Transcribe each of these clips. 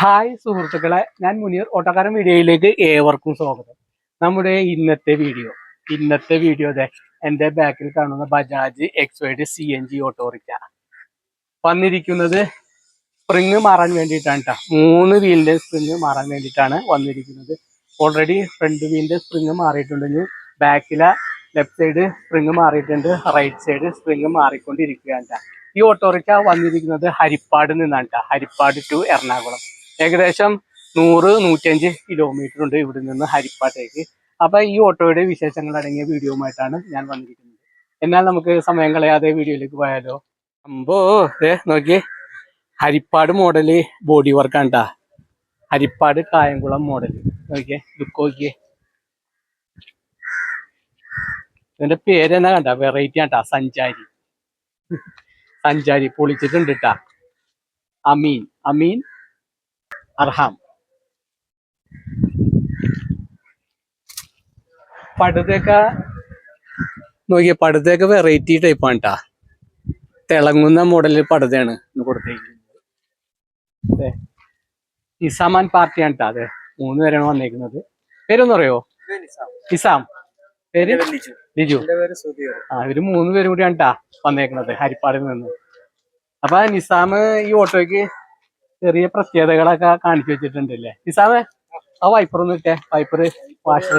Hi സുഹൃത്തുക്കളെ ഞാൻ മുനീർ. ഓട്ടക്കാരൻ വീഡിയോയിലേക്ക് ഏവർക്കും സ്വാഗതം. നമ്മുടെ ഇന്നത്തെ വീഡിയോ ഇന്നത്തെ വീഡിയോ അതെ എന്റെ ബാക്കിൽ കാണുന്ന Bajaj X wide C N G ഓട്ടോറിക്ക വന്നിരിക്കുന്നത് സ്പ്രിങ് മാറാൻ വേണ്ടിയിട്ടാണ് കേട്ടോ മൂന്ന് വീലിന്റെ സ്പ്രിങ് മാറാൻ വേണ്ടിയിട്ടാണ് വന്നിരിക്കുന്നത്. ഓൾറെഡി ഫ്രണ്ട് വീലിന്റെ സ്പ്രിങ് മാറിയിട്ടുണ്ടെങ്കിൽ ബാക്കിലെ ലെഫ്റ്റ് സൈഡ് സ്പ്രിങ് മാറിയിട്ടുണ്ട്. റൈറ്റ് സൈഡ് സ്പ്രിങ് മാറിക്കൊണ്ടിരിക്കുകയാണ്. ഈ ഓട്ടോറിക്ക വന്നിരിക്കുന്നത് ഹരിപ്പാട് നിന്നാണ്. ഹരിപ്പാട് ടു എറണാകുളം. ഏകദേശം നൂറ് നൂറ്റഞ്ച് കിലോമീറ്റർ ഉണ്ട് ഇവിടെ നിന്ന് ഹരിപ്പാട്ടേക്ക്. അപ്പൊ ഈ ഓട്ടോയുടെ വിശേഷങ്ങൾ അടങ്ങിയ വീഡിയോയുമായിട്ടാണ് ഞാൻ വന്നിരിക്കുന്നത്. എന്നാൽ നമുക്ക് സമയം കളയാതെ വീഡിയോയിലേക്ക് പോയാലോ? അമ്പോ ഏ നോക്കി ഹരിപ്പാട് മോഡൽ ബോഡി വർക്കാണ് കേട്ടാ ഹരിപ്പാട് കായംകുളം മോഡൽ നോക്കിയേ ലുക്ക് നോക്കിയേ. ഇതിന്റെ പേരെന്നാ കണ്ട? വെറൈറ്റി ആട്ടാ സഞ്ചാരി. സഞ്ചാരി. പൊളിച്ചിട്ടുണ്ട് കേട്ടാ അമീൻ. അമീൻ അർഹാം. പടുതേക്ക നോക്കിയ പടുതേക്ക വെറൈറ്റി ടൈപ്പാണ് കേട്ടാ തിളങ്ങുന്ന മോഡലിൽ പടുതയാണ് ഇന്ന് കൊടുത്തേക്കുന്നത്. നിസാമാൻ പാർട്ടിയാണ് ട്ടാ അതെ മൂന്ന് പേരാണ് വന്നേക്കുന്നത്. പേരൊന്നും അറിയോ നിസാം. പേര്? ലിജു. ആ ഇവർ മൂന്ന് പേരും കൂടിയാണ് കേട്ടാ വന്നേക്കുന്നത് ഹരിപ്പാടിൽ നിന്ന്. അപ്പൊ നിസാം ഈ ഓട്ടോയ്ക്ക് ചെറിയ പ്രത്യേകതകളൊക്കെ കാണിച്ചു വെച്ചിട്ടുണ്ട് വെച്ചിട്ടുണ്ടല്ലേ? നിസാമേ ആ വൈപ്പർ ഒന്ന് ഇട്ടേ. വൈപ്പർ വാഷർ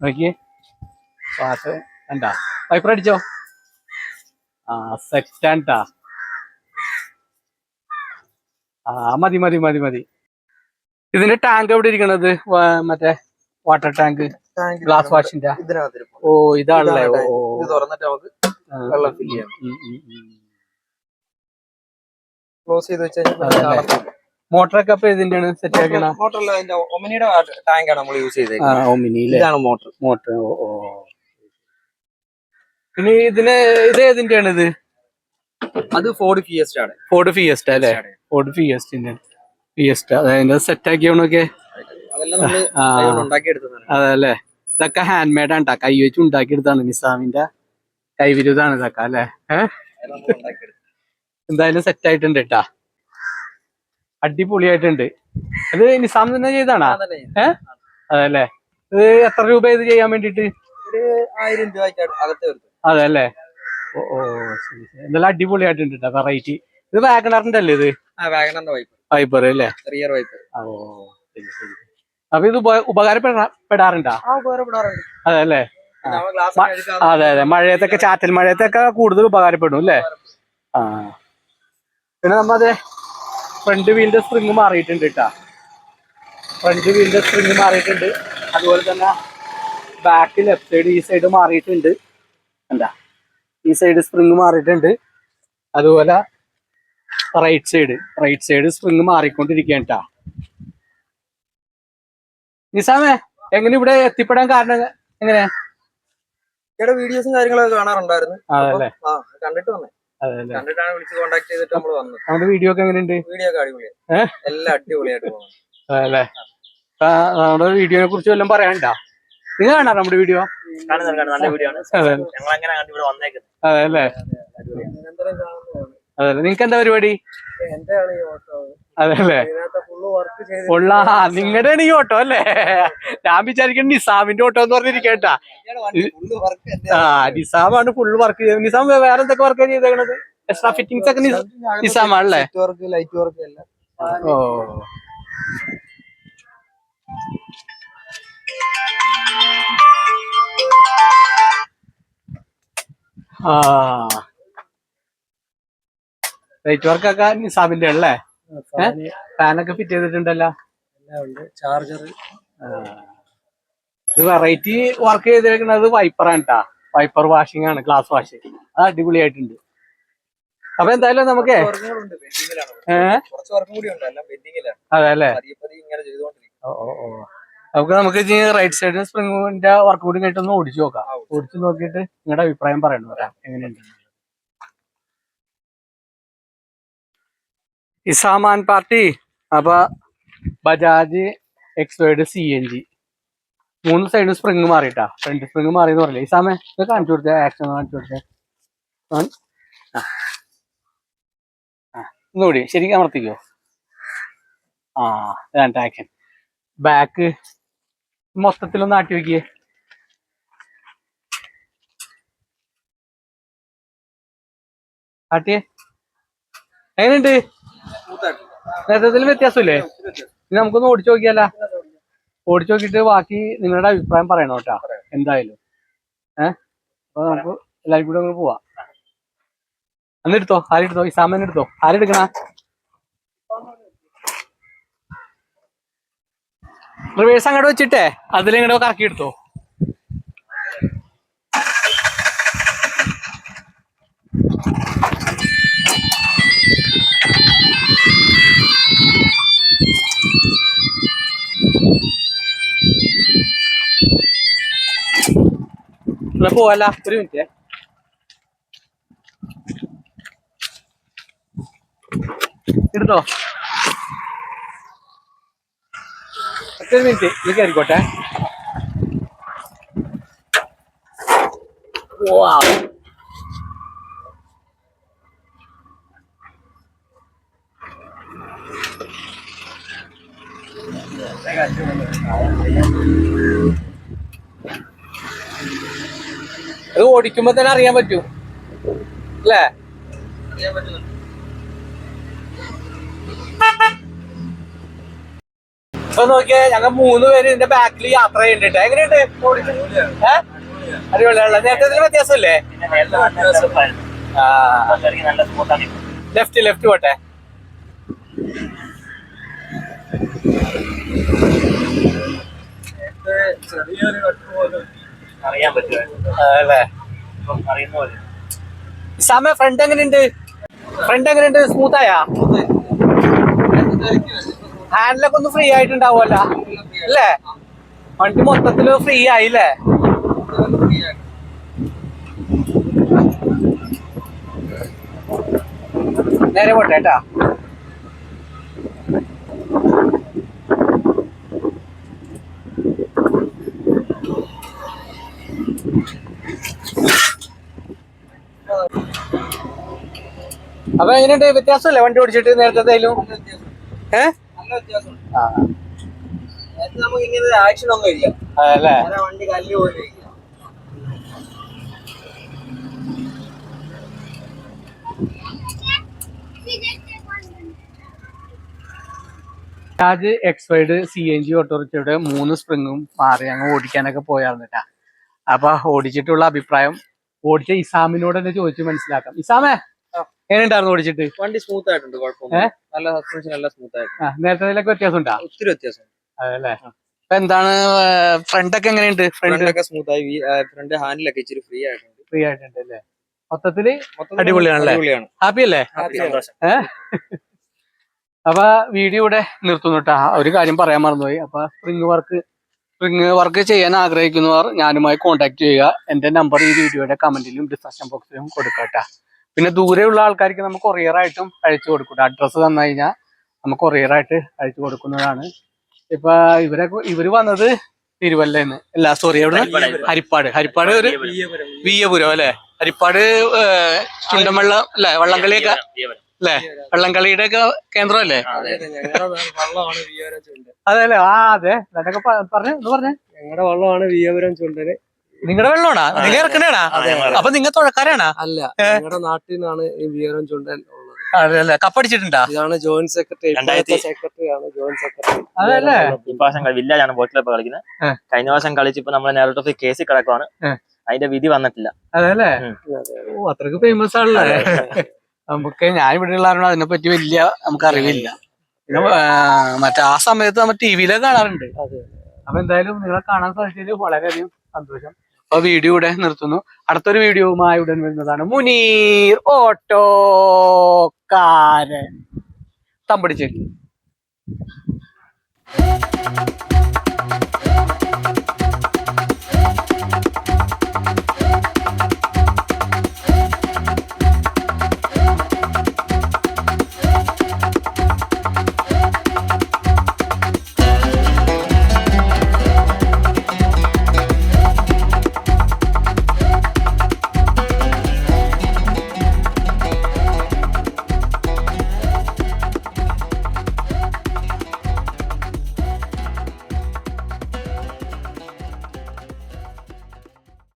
നോക്കിയേ. വാഷർ കണ്ടാ? വൈപ്പർ അടിച്ചോ? ആ സെറ്റാണ് ആ മതി മതി മതി മതി. ഇതിന്റെ ടാങ്ക് എവിടെ ഇരിക്കണത്? മറ്റേ വാട്ടർ ടാങ്ക് ഗ്ലാസ് വാഷിന്റെ ഓ ഇതാണല്ലേ? ഓ. തുറന്നിട്ട് നമുക്ക് വെള്ളം ഫില്ല് ചെയ്യാം. ക്ലോസ് ചെയ്ത് വെച്ചാൽ മോട്ടറൊക്കെ അപ്പൊ ഇതിന്റെയാണ് സെറ്റ് ആക്കണ? മോട്ടറിൽ അതിന്റെ ഒമിനിയുടെ ടാങ്കാണ് നമ്മൾ യൂസ് ചെയ്തത് ഇതാണ് മോട്ടർ മോട്ടർ ഓ പിന്നെ ഇതിന് ഇത് ഏതിന്റെയാണ് ഇത്? അത് ഫോർഡ് ഫിയസ്റ്റ് ആണ്. ഫോർഡ് ഫിയസ്റ്റ അല്ലേ? ഫോർഡ് ഫിയസ്റ്റിന്റെ ഫിയസ്റ്റ അതായത് സെറ്റ് ആക്കിയവണൊക്കെ അതല്ലേ ഇതൊക്കെ ഹാൻഡ് മെയ്ഡ് ആണ് കൈ വെച്ച് ഉണ്ടാക്കിയെടുത്താണ് നിസാമിന്റെ കൈവിരുതാണ് ഇതൊക്കെ അല്ലെ? എന്തായാലും സെറ്റ് ആയിട്ടുണ്ട് കേട്ടാ അടിപൊളിയായിട്ടുണ്ട്. അത് നിസാം തന്നെ ചെയ്താണോ. ഏഹ് അതല്ലേ. ഇത് എത്ര രൂപ ഇത് ചെയ്യാൻ വേണ്ടിട്ട് ആയിരം രൂപ അതെ അല്ലേ ഓ ഓ എന്തായാലും അടിപൊളിയായിട്ടുണ്ട് കേട്ടോ വെറൈറ്റി ഇത് വാഗണറിന്റെ അല്ലേ ഇത്? വൈപ്പർ അല്ലേ? ഓ അപ്പൊ ഇത് ഉപ- ഉപകാരപ്പെടാറുണ്ടാ ആ ഉപകാരപ്പെടാറുണ്ട്. അതെ അതെ. മഴയത്തൊക്കെ ചാറ്റൽ മഴയത്തൊക്കെ കൂടുതൽ ഉപകാരപ്പെടും അല്ലേ? ആ. പിന്നെ നമ്മത് ഫ്രണ്ട് വീലിന്റെ സ്പ്രിങ് മാറിയിട്ടുണ്ട് കേട്ടാ ഫ്രണ്ട് വീലിന്റെ സ്പ്രിങ് മാറിയിട്ടുണ്ട്. അതുപോലെ തന്നെ ബാക്ക് ലെഫ്റ്റ് സൈഡ് ഈ സൈഡ് മാറിയിട്ടുണ്ട്. എന്താ ഈ സൈഡ് സ്പ്രിങ് മാറിയിട്ടുണ്ട്. അതുപോലെ right side right side spring മാറിക്കൊണ്ടിരിക്കുകയാണ് കേട്ടാ നിസാമേ എങ്ങനെ ഇവിടെ എത്തിപ്പെടാൻ കാരണം എങ്ങനെ? ഇവിടെ വീഡിയോസും കാര്യങ്ങളൊക്കെ കാണാറുണ്ടായിരുന്നു. ആ കണ്ടിട്ട് വന്നേ. കണ്ടിട്ടാണ് വിളിച്ച് കോണ്ടാക്ട് ചെയ്തിട്ട് നമ്മൾ വന്നത്. നമ്മുടെ വീഡിയോ ഒക്കെ എങ്ങനെയുണ്ട്? വീഡിയോ ഒക്കെ അടിപൊളിയാണ് എല്ലാം അടിപൊളിയായിട്ട് പോകുന്നു. നമ്മുടെ വീഡിയോനെ കുറിച്ച് വല്ലതും പറയാനുണ്ടാ? നിങ്ങൾ കാണാ നമ്മുടെ വീഡിയോ നിങ്ങൾക്ക് അതല്ലേ അതല്ലേ എന്താ പരിപാടി? അതല്ലേ ഫുള്ള് ഉള്ള നിങ്ങളുടെ ഈ ഓട്ടോ അല്ലേ? ഞാൻ വിചാരിക്കുന്നത് നിസാമിന്റെ ഓട്ടോ എന്ന് പറഞ്ഞിരിക്കട്ടാ. ഫുള്ള് ആ നിസാമാണ് ഫുൾ വർക്ക് ചെയ്തത്. നിസാം വേറെ എന്തൊക്കെ വർക്ക് ചെയ്തേക്കണത്? എക്സ്ട്രാ ഫിറ്റിംഗ്സ് ഒക്കെ നിസ- നിസാമാണല്ലേ ലൈറ്റ് വർക്ക് ഓ. ആ. ലൈറ്റ് വർക്കൊക്കെ നിസാമിന്റെ അല്ലേ ഫാനൊക്കെ ഫിറ്റ് ചെയ്തിട്ടുണ്ടല്ലോ? ചാർജർ. ഇത് വെറൈറ്റി വർക്ക് ചെയ്തേക്കുന്നത് വൈപ്പറാണ് കേട്ടാ വൈപ്പർ വാഷിംഗ് ആണ് ഗ്ലാസ് വാഷിംഗ് അത് അടിപൊളിയായിട്ടുണ്ട്. അപ്പൊ എന്തായാലും നമുക്ക് അതെ അല്ലേ? നമുക്ക് നമുക്ക് റൈറ്റ് സൈഡിൽ സ്പ്രിങ്ങിന്റെ വർക്ക് കൂടി കഴിഞ്ഞിട്ട് ഒന്ന് ഓടിച്ചു നോക്കാം. ഓടിച്ചു നോക്കിയിട്ട് നിങ്ങളുടെ അഭിപ്രായം പറയണം. എങ്ങനെയുണ്ട്? ഇസാമാൻ പാർട്ടി അപ്പൊ ബജാജ് എക്സ്പേർഡ് സി എൻ ജി മൂന്ന് സൈഡ് സ്പ്രിങ് മാറിയിട്ടാ. ഫ്രണ്ട് സ്പ്രിങ് മാറി എന്ന് പറയില്ലേ ഇസാമെ ഇത് കാണിച്ചു കൊടുത്തേ ആക്ഷൻ കാണിച്ചു കൊടുത്തേ. ഒന്നുകൂടി ശരിക്കും അമർത്തിക്കോ? ആ ഇതാണ് ആക്ഷൻ ബാക്ക് മൊത്തത്തിലൊന്ന് ആട്ടി വെക്കിയേ. ആട്ടിയേ. എങ്ങനെയുണ്ട്? നേരത്തെ വ്യത്യാസമില്ലേ? ഇനി നമുക്കൊന്ന് ഓടിച്ചു നോക്കിയാല? ഓടിച്ചു നോക്കിയിട്ട് ബാക്കി നിങ്ങളുടെ അഭിപ്രായം പറയണം കേട്ടാ. എന്തായാലും. ഏഹ് അപ്പൊ നമുക്ക് എല്ലാവരും കൂടെ അങ്ങ് അന്ന് അന്നെടുത്തോ ആരെടുത്തോ ഈ സാമാൻ എടുത്തോ? ആരെടുക്കണ റിവേഴ്സ് അങ്ങോട്ട് വെച്ചിട്ടേ? അതിലിങ്ങോട്ട് കറക്കി എടുത്തോ? എന്നാ പോവല്ല ഒരു മിനിറ്റ് എടുത്തോ ഒറ്റ മിനിറ്റ് ഇത് കയറിക്കോട്ടെ Wow. അത് ഓടിക്കുമ്പോ തന്നെ അറിയാൻ പറ്റും. അല്ലേ? ഇപ്പൊ നോക്കിയാ ഞങ്ങൾ മൂന്ന് പേര് ഇതിന്റെ ബാക്കിൽ യാത്ര ചെയ്യണ്ടിട്ട് എങ്ങനെയുണ്ട്? അടിപൊളിയാണല്ലോ. നേരത്തെ ഇതിന് വ്യത്യാസമില്ലേ? ലെഫ്റ്റ് ലെഫ്റ്റ് പോട്ടെ. ചെറിയൊരു കട്ട് പോലും അറിയാൻ പറ്റുമോ? സമയ ഫ്രണ്ട് എങ്ങനെയുണ്ട്? ഫ്രണ്ട് എങ്ങനെയുണ്ട്? സ്മൂത്തായാ ഹാൻഡിലൊക്കെ ഒന്ന് ഫ്രീ ആയിട്ടുണ്ടാവുമല്ല. അല്ലേ? വണ്ടി മൊത്തത്തിൽ ഫ്രീ ആയില്ലേ നേരെ പോട്ടെ കേട്ടാ. അപ്പൊ എങ്ങനെയുണ്ട്? വ്യത്യാസമല്ലേ വണ്ടി ഓടിച്ചിട്ട് നേരത്തെ ഏഹ് അതല്ലേ. Raj X wide C N G ഓട്ടോറിക്ഷയുടെ മൂന്ന് സ്പ്രിങ്ങും മാറി അങ്ങ് ഓടിക്കാനൊക്കെ പോയാർന്നിട്ടാ അപ്പൊ ഓടിച്ചിട്ടുള്ള അഭിപ്രായം ഓടിച്ച ഇസാമിനോട് തന്നെ ചോദിച്ചു മനസ്സിലാക്കാം. ഇസാമേ? എങ്ങനെയുണ്ടായിരുന്നു ഓടിച്ചിട്ട്? വണ്ടി സ്മൂത്ത് ആയിട്ടുണ്ട് നല്ല സസ്പെൻഷൻ നല്ല സ്മൂത്ത് ആയിട്ടുണ്ട്. ആ നേരത്തെ വ്യത്യാസം ഉണ്ടാ ഒത്തിരി വ്യത്യാസം അതല്ലേ എന്താണ് ഫ്രണ്ട് ഒക്കെ എങ്ങനെയുണ്ട്? ഫ്രണ്ട്? ഫ്രണ്ടൊക്കെ സ്മൂത്ത് ആയി. ഫ്രണ്ട് ഹാൻഡിലൊക്കെ ഇച്ചിരി ഫ്രീ ആയിട്ടുണ്ട്. ഫ്രീ ആയിട്ടുണ്ട് അല്ലേ? മൊത്തത്തിൽ? അടിപൊളിയാണ്. ഹാപ്പി അല്ലേ? അപ്പൊ വീഡിയോ ഇവിടെ നിർത്തുന്നു കേട്ടാ. ഒരു കാര്യം പറയാൻ മറന്നുപോയി. അപ്പൊ സ്പ്രിങ് വർക്ക് സ്പ്രിങ് വർക്ക് ചെയ്യാൻ ആഗ്രഹിക്കുന്നവർ ഞാനുമായി കോൺടാക്ട് ചെയ്യുക. എന്റെ നമ്പർ ഈ വീഡിയോയുടെ കമന്റിലും ഡിസ്ക്രിപ്ഷൻ ബോക്സിലും കൊടുക്കട്ടെ പിന്നെ ദൂരെയുള്ള ആൾക്കാർക്ക് നമുക്ക് കൊറിയർ ആയിട്ടും അയച്ചു കൊടുക്കും. അഡ്രസ്സ് തന്നു കഴിഞ്ഞാൽ നമുക്ക് കൊറിയർ ആയിട്ട് അയച്ചു കൊടുക്കുന്നതാണ്. ഇപ്പൊ ഇവരെ ഇവർ വന്നത് തിരുവല്ലേന്ന് അല്ല സോറി എവിടെ ഹരിപ്പാട്. ഹരിപ്പാട്. ഒരു വിയപുരം അല്ലെ? ഹരിപ്പാട് ചുണ്ടൻവെള്ളം അല്ലെ? വള്ളംകളിയൊക്കെ അല്ലെ? വള്ളംകളിയുടെ ഒക്കെ കേന്ദ്രം അല്ലേ അതെ. അല്ലേ? ആ അതെ. അതൊക്കെ പറഞ്ഞു പറഞ്ഞേ. ഞങ്ങളുടെ വള്ളമാണ് വിയപുരം ചുണ്ടന് നിങ്ങളുടെ വെള്ളമാണാ നിങ്ങൾ ഇറക്കണേടാ അപ്പൊ നിങ്ങൾ തുഴക്കാരാണാ? അല്ല ഞങ്ങളുടെ നാട്ടിൽ നിന്നാണ് ഈ വിയറും ചുണ്ടൻ കപ്പടിച്ചിട്ടുണ്ടാ? ഇതാണ് ജോയിന്റ് സെക്രട്ടറി സെക്രട്ടറി ആണ് ജോയിന്റ് സെക്രട്ടറി. അതല്ലേ ഇപ്രാവശ്യം വില്ലേജാണ് ബോട്ടിലപ്പ് കളിക്കുന്നത്. കഴിഞ്ഞ വർഷം കളിച്ചിപ്പോ നമ്മളെ നേരിട്ട് കേസിൽ കിടക്കുവാണ്. അതിന്റെ വിധി വന്നിട്ടില്ല. അതല്ലേ. ഓ അത്രയ്ക്ക് ഫേമസ് ആണല്ലേ. നമുക്ക് ഞാൻ ഇവിടെ ഉള്ളവരോട് അതിനെ പറ്റി വലിയ നമുക്ക് അറിവില്ല മറ്റേ ആ സമയത്ത് നമ്മൾ ടി വിയിലൊക്കെ കാണാറുണ്ട്. അപ്പൊ എന്തായാലും നിങ്ങളെ കാണാൻ സാധിച്ചതിൽ വളരെയധികം സന്തോഷം. അപ്പൊ വീഡിയോ ഇവിടെ നിർത്തുന്നു. അടുത്തൊരു വീഡിയോവുമായി ഉടൻ വരുന്നതാണ് മുനീർ ഓട്ടോക്കാരൻ. തമ്പടിച്ചേരി.